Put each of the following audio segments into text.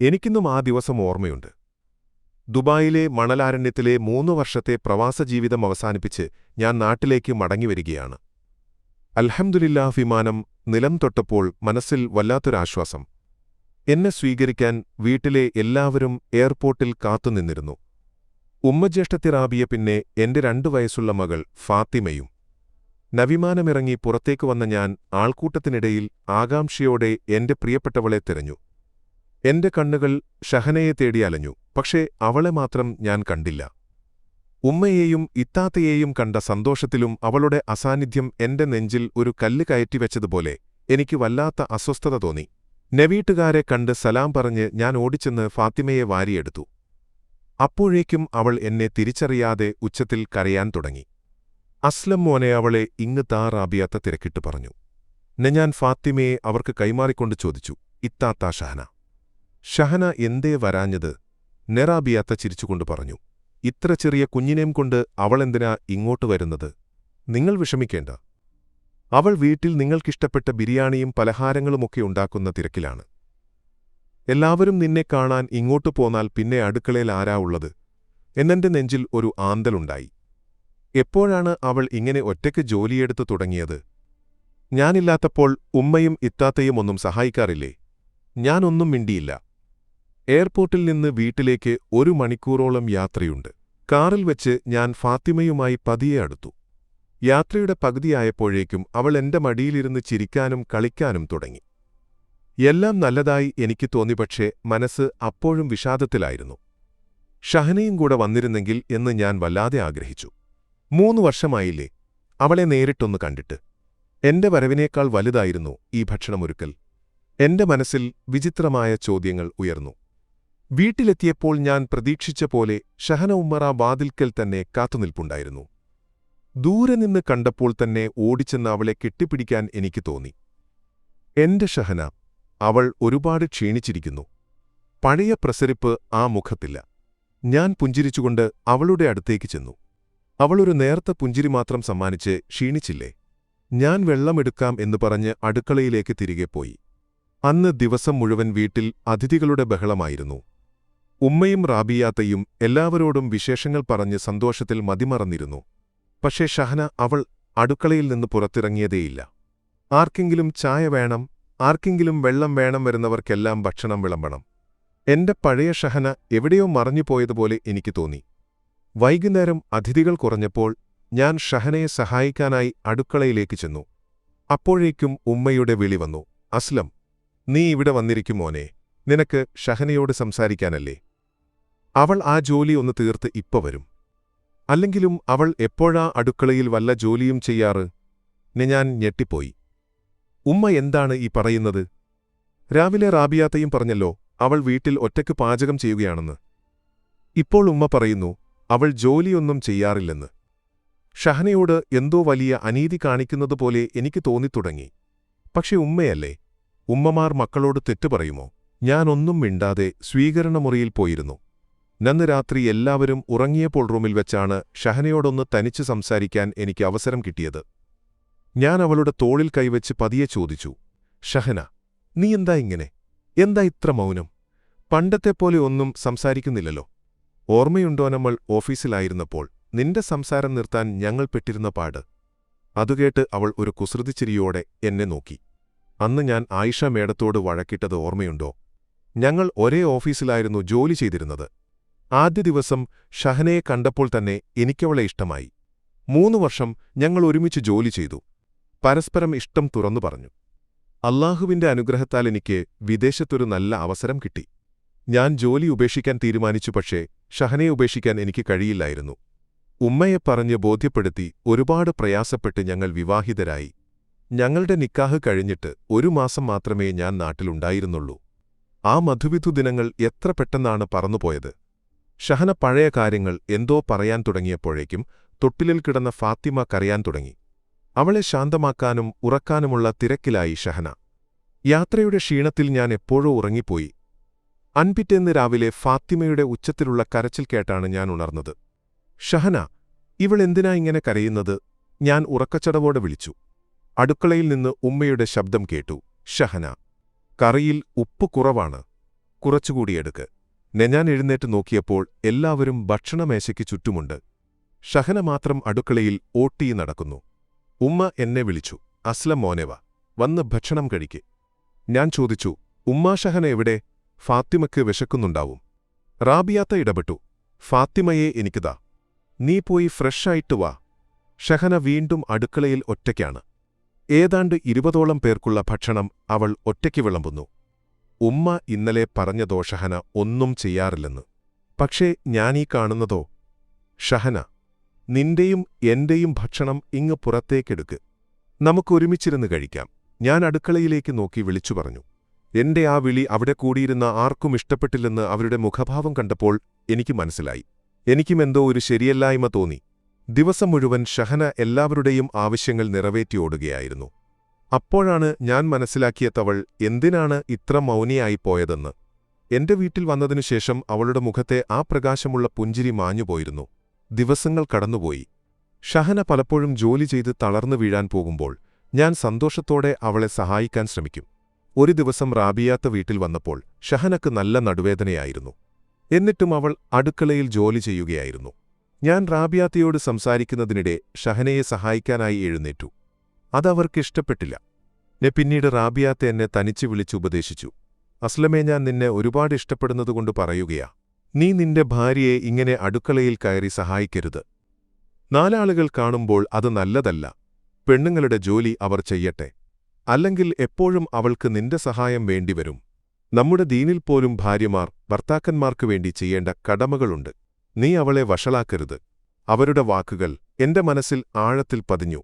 എനിക്കിന്നും ആ ദിവസം ഓർമ്മയുണ്ട്. ദുബായിലെ മണലാരണ്യത്തിലെ മൂന്നു വർഷത്തെ പ്രവാസ ജീവിതം അവസാനിപ്പിച്ച് ഞാൻ നാട്ടിലേക്ക് മടങ്ങിവരികയാണ്. അൽഹംദുലില്ലാ വിമാനം നിലം തൊട്ടപ്പോൾ മനസ്സിൽ വല്ലാത്തൊരാശ്വാസം. എന്നെ സ്വീകരിക്കാൻ വീട്ടിലെ എല്ലാവരും എയർപോർട്ടിൽ കാത്തുനിന്നിരുന്നു ഉമ്മജ്യേഷ്ഠത്തിറാബിയ പിന്നെ എന്റെ രണ്ടു വയസ്സുള്ള മകൾ ഫാത്തിമയും. നവിമാനമിറങ്ങി പുറത്തേക്കു വന്ന ഞാൻ ആൾക്കൂട്ടത്തിനിടയിൽ ആകാംക്ഷയോടെ എന്റെ പ്രിയപ്പെട്ടവളെ തിരഞ്ഞു. എന്റെ കണ്ണുകൾ ഷഹനയെ തേടി അലഞ്ഞു പക്ഷേ അവളെ മാത്രം ഞാൻ കണ്ടില്ല. ഉമ്മയെയും ഇത്താത്തയെയും കണ്ട സന്തോഷത്തിലും അവളുടെ അസാന്നിധ്യം എന്റെ നെഞ്ചിൽ ഒരു കല്ല് കയറ്റിവെച്ചതുപോലെ എനിക്ക് വല്ലാത്ത അസ്വസ്ഥത തോന്നി. നെവീട്ടുകാരെ കണ്ട് സലാം പറഞ്ഞ് ഞാൻ ഓടിച്ചെന്ന് ഫാത്തിമയെ വാരിയെടുത്തു. അപ്പോഴേക്കും അവൾ എന്നെ തിരിച്ചറിയാതെ ഉച്ചത്തിൽ കരയാൻ തുടങ്ങി. അസ്ലം മോനെ അവളെ ഇങ്ങ് താറാബിയാത്ത തിരക്കിട്ട് പറഞ്ഞു. ഞാൻ ഫാത്തിമയെ അവർക്ക് കൈമാറിക്കൊണ്ട് ചോദിച്ചു ഇത്താത്ത ഷഹന? ഷഹന എന്തേ വരാഞ്ഞത്? നെറാബിയാത്ത ചിരിച്ചുകൊണ്ട് പറഞ്ഞു. ഇത്ര ചെറിയ കുഞ്ഞിനേം കൊണ്ട് അവളെന്തിനാ ഇങ്ങോട്ട് വരുന്നത്? നിങ്ങൾ വിഷമിക്കേണ്ട. അവൾ വീട്ടിൽ നിങ്ങൾക്കിഷ്ടപ്പെട്ട ബിരിയാണിയും പലഹാരങ്ങളുമൊക്കെ ഉണ്ടാക്കുന്ന തിരക്കിലാണ്. എല്ലാവരും നിന്നെ കാണാൻ ഇങ്ങോട്ടു പോന്നാൽ പിന്നെ അടുക്കളയിൽ ആരാ ഉള്ളത്? എന്നെന്റെ നെഞ്ചിൽ ഒരു ആന്തലുണ്ടായി. എപ്പോഴാണ് അവൾ ഇങ്ങനെ ഒറ്റയ്ക്ക് ജോലിയെടുത്ത് തുടങ്ങിയത്? ഞാനില്ലാത്തപ്പോൾ ഉമ്മയും ഇത്താത്തയും ഒന്നും സഹായിക്കാറില്ലേ? ഞാനൊന്നും മിണ്ടിയില്ല. എയർപോർട്ടിൽ നിന്ന് വീട്ടിലേക്ക് ഒരു മണിക്കൂറോളം യാത്രയുണ്ട്. കാറിൽ വെച്ച് ഞാൻ ഫാത്തിമയുമായി പതിയെ അടുത്തു. യാത്രയുടെ പകുതിയായപ്പോഴേക്കും അവൾ എന്റെ മടിയിലിരുന്ന് ചിരിക്കാനും കളിക്കാനും തുടങ്ങി. എല്ലാം നല്ലതായി എനിക്ക് തോന്നി പക്ഷേ മനസ്സ് അപ്പോഴും വിഷാദത്തിലായിരുന്നു. ഷഹനയും കൂടെ വന്നിരുന്നെങ്കിൽ എന്ന് ഞാൻ വല്ലാതെ ആഗ്രഹിച്ചു. മൂന്നു വർഷമായില്ലേ? അവളെ നേരിട്ടൊന്ന് കണ്ടിട്ട്. എന്റെ വരവിനേക്കാൾ വലുതായിരുന്നു ഈ ഭക്ഷണമൊരുക്കൽ. എന്റെ മനസ്സിൽ വിചിത്രമായ ചോദ്യങ്ങൾ ഉയർന്നു. വീട്ടിലെത്തിയപ്പോൾ ഞാൻ പ്രതീക്ഷിച്ച പോലെ ഷഹന ഉമ്മറ വാതിൽക്കൽ തന്നെ കാത്തുനിൽപ്പുണ്ടായിരുന്നു. ദൂരെ നിന്ന് കണ്ടപ്പോൾ തന്നെ ഓടിച്ചെന്ന് അവളെ കെട്ടിപ്പിടിക്കാൻ എനിക്ക് തോന്നി. എന്റെ ഷഹന അവൾ ഒരുപാട് ക്ഷീണിച്ചിരിക്കുന്നു. പഴയ പ്രസരിപ്പ് ആ മുഖത്തില്ല. ഞാൻ പുഞ്ചിരിച്ചുകൊണ്ട് അവളുടെ അടുത്തേക്ക് ചെന്നു. അവളൊരു നേർത്ത പുഞ്ചിരി മാത്രം സമ്മാനിച്ച് ക്ഷീണിച്ചില്ലേ? ഞാൻ വെള്ളമെടുക്കാം എന്ന് പറഞ്ഞ് അടുക്കളയിലേക്ക് തിരികെ പോയി. അന്ന് ദിവസം മുഴുവൻ വീട്ടിൽ അതിഥികളുടെ ബഹളമായിരുന്നു. ഉമ്മയും റാബിയാത്തയും എല്ലാവരോടും വിശേഷങ്ങൾ പറഞ്ഞ് സന്തോഷത്തിൽ മതിമറന്നിരുന്നു. പക്ഷേ ഷഹന അവൾ അടുക്കളയിൽ നിന്ന് പുറത്തിറങ്ങിയതേയില്ല. ആർക്കെങ്കിലും ചായ വേണം ആർക്കെങ്കിലും വെള്ളം വേണം വരുന്നവർക്കെല്ലാം ഭക്ഷണം വിളമ്പണം. എന്റെ പഴയ ഷഹന എവിടെയോ മറഞ്ഞുപോയതുപോലെ എനിക്ക് തോന്നി. വൈകുന്നേരം അതിഥികൾ കുറഞ്ഞപ്പോൾ ഞാൻ ഷഹനയെ സഹായിക്കാനായി അടുക്കളയിലേക്ക് ചെന്നു. അപ്പോഴേക്കും ഉമ്മയുടെ വിളി വന്നു. അസ്ലം നീ ഇവിടെ വന്നിരിക്കും മോനെ. നിനക്ക് ഷഹനയോട് സംസാരിക്കാനല്ലേ? അവൾ ആ ജോലി ഒന്ന് തീർത്ത് ഇപ്പ വരും. അല്ലെങ്കിലും അവൾ എപ്പോഴാ അടുക്കളയിൽ വല്ല ജോലിയും ചെയ്യാറ്? ഞാൻ ഞെട്ടിപ്പോയി. ഉമ്മ എന്താണ് ഈ പറയുന്നത്? രാവിലെ റാബിയാത്തയും പറഞ്ഞല്ലോ അവൾ വീട്ടിൽ ഒറ്റയ്ക്ക് പാചകം ചെയ്യുകയാണെന്ന്. ഇപ്പോൾ ഉമ്മ പറയുന്നു അവൾ ജോലിയൊന്നും ചെയ്യാറില്ലെന്ന്. ഷഹനയോട് എന്തോ വലിയ അനീതി കാണിക്കുന്നതുപോലെ എനിക്ക് തോന്നിത്തുടങ്ങി. പക്ഷെ ഉമ്മയല്ലേ? ഉമ്മമാർ മക്കളോട് തെറ്റു പറയുമോ? ഞാനൊന്നും മിണ്ടാതെ സ്വീകരണമുറിയിൽ പോയിരുന്നു. നന്ന് രാത്രി എല്ലാവരും ഉറങ്ങിയപ്പോൾ റൂമിൽ വെച്ചാണ് ഷഹനയോടൊന്ന് തനിച്ച് സംസാരിക്കാൻ എനിക്ക് അവസരം കിട്ടിയത്. ഞാൻ അവളുടെ തോളിൽ കൈവച്ച് പതിയെ ചോദിച്ചു ഷഹന നീ എന്താ ഇങ്ങനെ? എന്താ ഇത്ര മൗനം? പണ്ടത്തെപ്പോലെ ഒന്നും സംസാരിക്കുന്നില്ലല്ലോ. ഓർമ്മയുണ്ടോ നമ്മൾ ഓഫീസിലായിരുന്നപ്പോൾ? നിന്റെ സംസാരം നിർത്താൻ ഞങ്ങൾ പെട്ടിരുന്ന പാട്. അതുകേട്ട് അവൾ ഒരു കുസൃതിച്ചിരിയോടെ എന്നെ നോക്കി. അന്ന് ഞാൻ ആയിഷ മേടത്തോട് വഴക്കിട്ടത് ഓർമ്മയുണ്ടോ? ഞങ്ങൾ ഒരേ ഓഫീസിലായിരുന്നു ജോലി ചെയ്തിരുന്നത്. ആദ്യ ദിവസം ഷഹനയെ കണ്ടപ്പോൾ തന്നെ എനിക്കവളെ ഇഷ്ടമായി. മൂന്നു വർഷം ഞങ്ങൾ ഒരുമിച്ച് ജോലി ചെയ്തു. പരസ്പരം ഇഷ്ടം തുറന്നു പറഞ്ഞു. അള്ളാഹുവിന്റെ അനുഗ്രഹത്താൽ എനിക്ക് വിദേശത്തൊരു നല്ല അവസരം കിട്ടി. ഞാൻ ജോലി ഉപേക്ഷിക്കാൻ തീരുമാനിച്ചു പക്ഷേ ഷഹനയെ ഉപേക്ഷിക്കാൻ എനിക്ക് കഴിയില്ലായിരുന്നു. ഉമ്മയെ പറഞ്ഞ് ബോധ്യപ്പെടുത്തി ഒരുപാട് പ്രയാസപ്പെട്ട് ഞങ്ങൾ വിവാഹിതരായി. ഞങ്ങളുടെ നിക്കാഹ് കഴിഞ്ഞിട്ട് ഒരു മാസം മാത്രമേ ഞാൻ നാട്ടിലുണ്ടായിരുന്നുള്ളൂ. ആ മധുവിധു ദിനങ്ങൾ എത്ര പെട്ടെന്നാണ് പറന്നുപോയത്. ഷഹന പഴയ കാര്യങ്ങൾ എന്തോ പറയാൻ തുടങ്ങിയപ്പോഴേക്കും തൊട്ടിലിൽ കിടന്ന ഫാത്തിമ കരയാൻ തുടങ്ങി. അവളെ ശാന്തമാക്കാനും ഉറക്കാനുമുള്ള തിരക്കിലായി ഷഹന. യാത്രയുടെ ക്ഷീണത്തിൽ ഞാൻ എപ്പോഴോ ഉറങ്ങിപ്പോയി. അൻപിറ്റേന്ന് രാവിലെ ഫാത്തിമയുടെ ഉച്ചത്തിലുള്ള കരച്ചിൽ കേട്ടാണ് ഞാൻ ഉണർന്നത്. ഷഹന ഇവളെന്തിനാ ഇങ്ങനെ കരയുന്നത്? ഞാൻ ഉറക്കച്ചടവോടെ വിളിച്ചു. അടുക്കളയിൽ നിന്ന് ഉമ്മയുടെ ശബ്ദം കേട്ടു. ഷഹന കറിയിൽ ഉപ്പ് കുറവാണ്. കുറച്ചുകൂടി എടുക്ക്. നെ ഞാൻ എഴുന്നേറ്റ് നോക്കിയപ്പോൾ എല്ലാവരും ഭക്ഷണമേശയ്ക്ക് ചുറ്റുമുണ്ട്. ഷഹന മാത്രം അടുക്കളയിൽ ഓട്ടി നടക്കുന്നു. ഉമ്മ എന്നെ വിളിച്ചു അസ്ലം മോനെവ വന്ന് ഭക്ഷണം കഴിക്ക്. ഞാൻ ചോദിച്ചു ഉമ്മാ ഷഹന എവിടെ? ഫാത്തിമയ്ക്ക് വിശക്കുന്നുണ്ടാവും. റാബിയാത്ത ഇടപെട്ടു ഫാത്തിമയെ എനിക്കുതാ നീ പോയി ഫ്രഷായിട്ട് വാ. ഷഹന വീണ്ടും അടുക്കളയിൽ ഒറ്റയ്ക്കാണ്. ഏതാണ്ട് ഇരുപതോളം പേർക്കുള്ള ഭക്ഷണം അവൾ ഒറ്റയ്ക്ക് വിളമ്പുന്നു. ഉമ്മ ഇന്നലെ പറഞ്ഞ ദോഷഹന ഒന്നും ചെയ്യാറില്ലെന്ന്. പക്ഷേ ഞാനീ കാണുന്നതോ? ഷഹന നിന്റെയും എന്റെയും ഭക്ഷണം ഇങ്ങ് പുറത്തേക്കെടുക്ക്. നമുക്കൊരുമിച്ചിരുന്ന് കഴിക്കാം. ഞാൻ അടുക്കളയിലേക്ക് നോക്കി വിളിച്ചു പറഞ്ഞു. എന്റെ ആ വിളി അവിടെ കൂടിയിരുന്ന ആർക്കും ഇഷ്ടപ്പെട്ടില്ലെന്ന് അവരുടെ മുഖഭാവം കണ്ടപ്പോൾ എനിക്ക് മനസ്സിലായി. എനിക്കുമെന്തോ ഒരു ശരിയല്ലായ്മ തോന്നി. ദിവസം മുഴുവൻ ഷഹന എല്ലാവരുടെയും ആവശ്യങ്ങൾ നിറവേറ്റിയോടുകയായിരുന്നു അപ്പോഴാണ് ഞാൻ മനസ്സിലാക്കിയത്തവൾ എന്തിനാണ് ഇത്ര മൗനിയായി പോയതെന്ന്. എന്റെ വീട്ടിൽ വന്നതിനുശേഷം അവളുടെ മുഖത്തെ ആ പ്രകാശമുള്ള പുഞ്ചിരി മാഞ്ഞുപോയിരുന്നു ദിവസങ്ങൾ കടന്നുപോയി. ഷഹന പലപ്പോഴും ജോലി ചെയ്ത് തളർന്നു വീഴാൻ പോകുമ്പോൾ ഞാൻ സന്തോഷത്തോടെ അവളെ സഹായിക്കാൻ ശ്രമിക്കും. ഒരു ദിവസം റാബിയാത്ത വീട്ടിൽ വന്നപ്പോൾ ഷഹനക്ക് നല്ല നടുവേദനയായിരുന്നു. എന്നിട്ടും അവൾ അടുക്കളയിൽ ജോലി ചെയ്യുകയായിരുന്നു. ഞാൻ റാബിയാത്തയോട് സംസാരിക്കുന്നതിനിടെ ഷഹനയെ സഹായിക്കാനായി എഴുന്നേറ്റു. അതവർക്കിഷ്ടപ്പെട്ടില്ല നെ പിന്നീട് റാബിയാത്ത എന്നെ തനിച്ചു വിളിച്ചുപദേശിച്ചു അസ്ലമേ ഞാൻ നിന്നെ ഒരുപാട് ഇഷ്ടപ്പെടുന്നതുകൊണ്ട് പറയുകയാ. നീ നിന്റെ ഭാര്യയെ ഇങ്ങനെ അടുക്കളയിൽ കയറി സഹായിക്കരുത്. നാലാളുകൾ കാണുമ്പോൾ അത് നല്ലതല്ല. പെണ്ണുങ്ങളുടെ ജോലി അവർ ചെയ്യട്ടെ. അല്ലെങ്കിൽ എപ്പോഴും അവൾക്ക് നിന്റെ സഹായം വേണ്ടിവരും. നമ്മുടെ ദീനിൽ പോലും ഭാര്യമാർ ഭർത്താക്കന്മാർക്കു വേണ്ടി ചെയ്യേണ്ട കടമകളുണ്ട്. നീ അവളെ വഷളാക്കരുത്. അവരുടെ വാക്കുകൾ എന്റെ മനസ്സിൽ ആഴത്തിൽ പതിഞ്ഞു.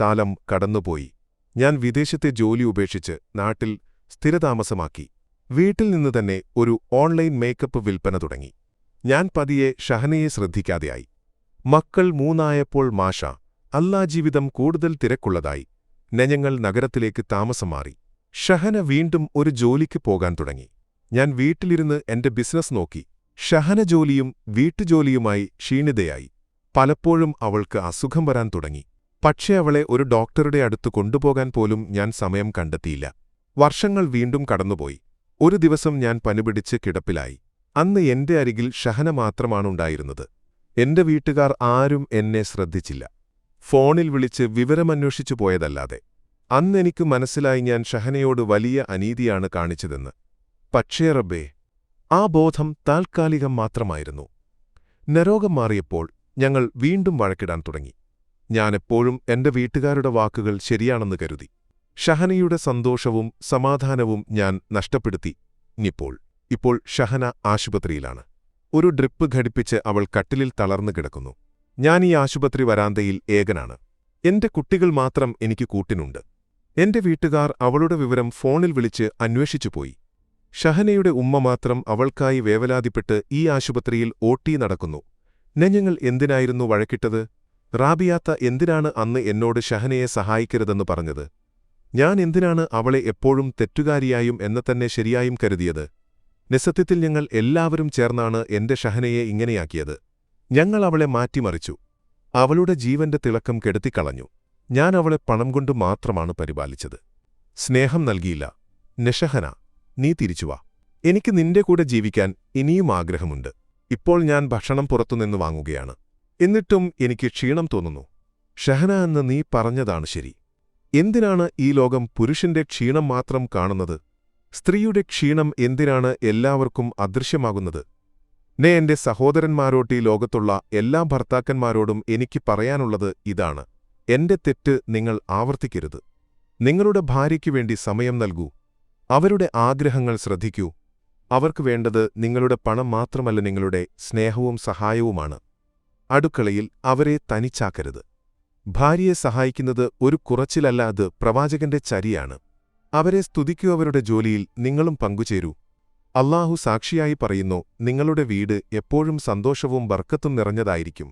കാലം കടന്നുപോയി. ഞാൻ വിദേശത്തെ ജോലി ഉപേക്ഷിച്ച് നാട്ടിൽ സ്ഥിരതാമസമാക്കി. വീട്ടിൽ നിന്ന് തന്നെ ഒരു ഓൺലൈൻ മേക്കപ്പ് വിൽപ്പന തുടങ്ങി. ഞാൻ പതിയെ ഷഹനയെ ശ്രദ്ധിക്കാതെയായി. മക്കൾ മൂന്നായപ്പോൾ മാഷ അല്ലാ ജീവിതം കൂടുതൽ തിരക്കുള്ളതായി. നെഞ്ഞങ്ങൾ നഗരത്തിലേക്ക് താമസം മാറി. ഷഹന വീണ്ടും ഒരു ജോലിക്ക് പോകാൻ തുടങ്ങി. ഞാൻ വീട്ടിലിരുന്ന് എന്റെ ബിസിനസ് നോക്കി. ഷഹന ജോലിയും വീട്ടുജോലിയുമായി ക്ഷീണിതയായി. പലപ്പോഴും അവൾക്ക് അസുഖം വരാൻ തുടങ്ങി. പക്ഷേ അവളെ ഒരു ഡോക്ടറുടെ അടുത്ത് കൊണ്ടുപോകാൻ പോലും ഞാൻ സമയം കണ്ടെത്തിയില്ല. വർഷങ്ങൾ വീണ്ടും കടന്നുപോയി. ഒരു ദിവസം ഞാൻ പനിപിടിച്ച് കിടപ്പിലായി. അന്ന് എന്റെ അരികിൽ ഷഹന മാത്രമാണുണ്ടായിരുന്നത്. എന്റെ വീട്ടുകാർ ആരും എന്നെ ശ്രദ്ധിച്ചില്ല. ഫോണിൽ വിളിച്ച് വിവരമന്വേഷിച്ചു പോയതല്ലാതെ. അന്നെനിക്ക് മനസ്സിലായി ഞാൻ ഷഹനയോട് വലിയ അനീതിയാണ് കാണിച്ചതെന്ന്. പക്ഷേ റബ്ബേ ആ ബോധം താൽക്കാലികം മാത്രമായിരുന്നു. നരോഗം മാറിയപ്പോൾ ഞങ്ങൾ വീണ്ടും വഴക്കിടാൻ തുടങ്ങി. ഞാനെപ്പോഴും എന്റെ വീട്ടുകാരുടെ വാക്കുകൾ ശരിയാണെന്ന് കരുതി. ഷഹനയുടെ സന്തോഷവും സമാധാനവും ഞാൻ നഷ്ടപ്പെടുത്തി. ഇനിപ്പോൾ ഇപ്പോൾ ഷഹന ആശുപത്രിയിലാണ്. ഒരു ഡ്രിപ്പ് ഘടിപ്പിച്ച് അവൾ കട്ടിലിൽ തളർന്നു കിടക്കുന്നു. ഞാൻ ഈ ആശുപത്രി വരാന്തയിൽ ഏകനാണ്. എന്റെ കുട്ടികൾ മാത്രം എനിക്ക് കൂട്ടിനുണ്ട്. എന്റെ വീട്ടുകാർ അവളുടെ വിവരം ഫോണിൽ വിളിച്ച് അന്വേഷിച്ചുപോയി ഷഹനയുടെ ഉമ്മ മാത്രം അവൾക്കായി വേവലാതിപ്പെട്ട് ഈ ആശുപത്രിയിൽ ഓട്ടി നടക്കുന്നു. നെഞ്ഞങ്ങൾ എന്തിനായിരുന്നു വഴക്കിട്ടത്? റാബിയാത്ത എന്തിനാണ് അന്ന് എന്നോട് ഷഹനയെ സഹായിക്കരുതെന്ന് പറഞ്ഞത്? ഞാൻ എന്തിനാണ് അവളെ എപ്പോഴും തെറ്റുകാരിയായും എന്നെ തന്നെ ശരിയായും കരുതിയത്? നിസത്യത്തിൽ ഞങ്ങൾ എല്ലാവരും ചേർന്നാണ് എന്റെ ഷഹനയെ ഇങ്ങനെയാക്കിയത്. ഞങ്ങൾ അവളെ മാറ്റിമറിച്ചു. അവളുടെ ജീവന്റെ തിളക്കം കെടുത്തിക്കളഞ്ഞു. ഞാൻ അവളെ പണം കൊണ്ട് മാത്രമാണ് പരിപാലിച്ചത്. സ്നേഹം നൽകിയില്ല. നിഷഹന നീ തിരിച്ചുവാ എനിക്ക് നിന്റെ കൂടെ ജീവിക്കാൻ ഇനിയും ആഗ്രഹമുണ്ട്. ഇപ്പോൾ ഞാൻ ഭക്ഷണം പുറത്തുനിന്ന് വാങ്ങുകയാണ്. എന്നിട്ടും എനിക്ക് ക്ഷീണം തോന്നുന്നു. ഷഹന എന്ന് നീ പറഞ്ഞതാണ് ശരി. എന്തിനാണ് ഈ ലോകം പുരുഷന്റെ ക്ഷീണം മാത്രം കാണുന്നത്? സ്ത്രീയുടെ ക്ഷീണം എന്തിനാണ് എല്ലാവർക്കും അദൃശ്യമാകുന്നത്? നേ എന്റെ സഹോദരന്മാരോട്ട് ഈ ലോകത്തുള്ള എല്ലാ ഭർത്താക്കന്മാരോടും എനിക്ക് പറയാനുള്ളത് ഇതാണ്. എന്റെ തെറ്റ് നിങ്ങൾ ആവർത്തിക്കരുത്. നിങ്ങളുടെ ഭാര്യയ്ക്കു വേണ്ടി സമയം നൽകൂ. അവരുടെ ആഗ്രഹങ്ങൾ ശ്രദ്ധിക്കൂ. അവർക്ക് വേണ്ടത് നിങ്ങളുടെ പണം മാത്രമല്ല നിങ്ങളുടെ സ്നേഹവും സഹായവുമാണ്. അടുക്കളയിൽ അവരെ തനിച്ചാക്കരുത്. ഭാര്യയെ സഹായിക്കുന്നത് ഒരു കുറച്ചിലല്ല അത് പ്രവാചകന്റെ ചരിയാണ്. അവരെ സ്തുതിക്കുവരുടെ ജോലിയിൽ നിങ്ങളും പങ്കുചേരൂ. അള്ളാഹു സാക്ഷിയായി പറയുന്നു നിങ്ങളുടെ വീട് എപ്പോഴും സന്തോഷവും ബർക്കത്തും നിറഞ്ഞതായിരിക്കും.